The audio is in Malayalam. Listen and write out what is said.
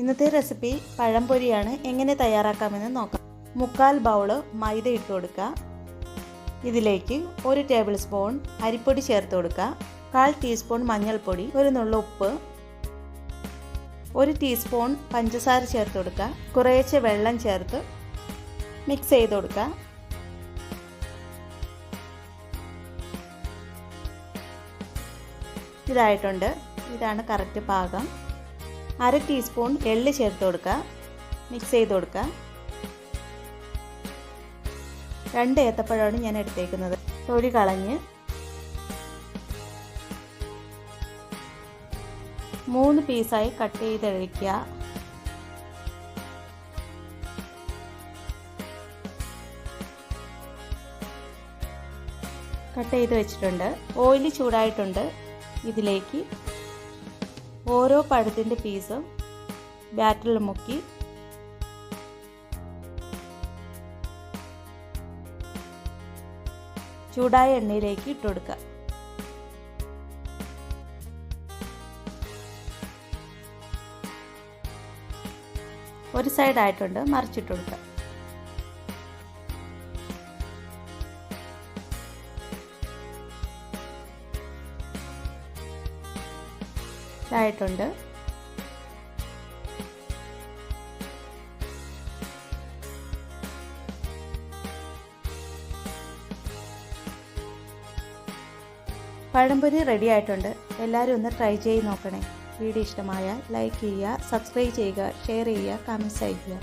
ഇന്നത്തെ റെസിപ്പി പഴംപൊരിയാണ്. എങ്ങനെ തയ്യാറാക്കാമെന്ന് നോക്കാം. മുക്കാൽ ബൗൾ മൈദ ഇട്ട് കൊടുക്കുക. ഇതിലേക്ക് ഒരു ടേബിൾ സ്പൂൺ അരിപ്പൊടി ചേർത്ത് കൊടുക്കുക. കാൽ ടീസ്പൂൺ മഞ്ഞൾപ്പൊടി ഒരു നുള്ള ഉപ്പ് ഒരു ടീസ്പൂൺ പഞ്ചസാര ചേർത്ത് കൊടുക്കുക. കുറേശ്ശെ വെള്ളം ചേർത്ത് മിക്സ് ചെയ്ത് കൊടുക്കുക. ഇതായിട്ടുണ്ട്. ഇതാണ് കറക്റ്റ് പാകം. അര ടീസ്പൂൺ എള്ള് ചേർത്ത് കൊടുക്കുക. മിക്സ് ചെയ്ത് കൊടുക്കുക. രണ്ട് ഏത്തപ്പഴമാണ് ഞാൻ എടുത്തേക്കുന്നത്. തൊലി കളഞ്ഞ് മൂന്ന് പീസായി കട്ട് ചെയ്തെടുക്കുക കട്ട് ചെയ്ത് വെച്ചിട്ടുണ്ട്. ഓയിൽ ചൂടായിട്ടുണ്ട്. ഇതിലേക്ക് ഓരോ പഴത്തിന്റെ പീസും ബാറ്ററിൽ മുക്കി. ചൂടായ എണ്ണയിലേക്ക് ഇട്ടുകൊടുക്കുക ഒരു സൈഡായിട്ടുണ്ട് മറിച്ചിട്ട് കൊടുക്കുക. ഇതായിട്ടുണ്ട്. പഴംപൊരി റെഡി ആയിട്ടുണ്ട്. എല്ലാവരും ഒന്ന് ട്രൈ ചെയ്ത് നോക്കണേ. വീഡിയോ ഇഷ്ടമായാൽ ലൈക്ക് ചെയ്യുക സബ്സ്ക്രൈബ് ചെയ്യുക ഷെയർ ചെയ്യുക കമന്റ്സ് അയയ്ക്കുക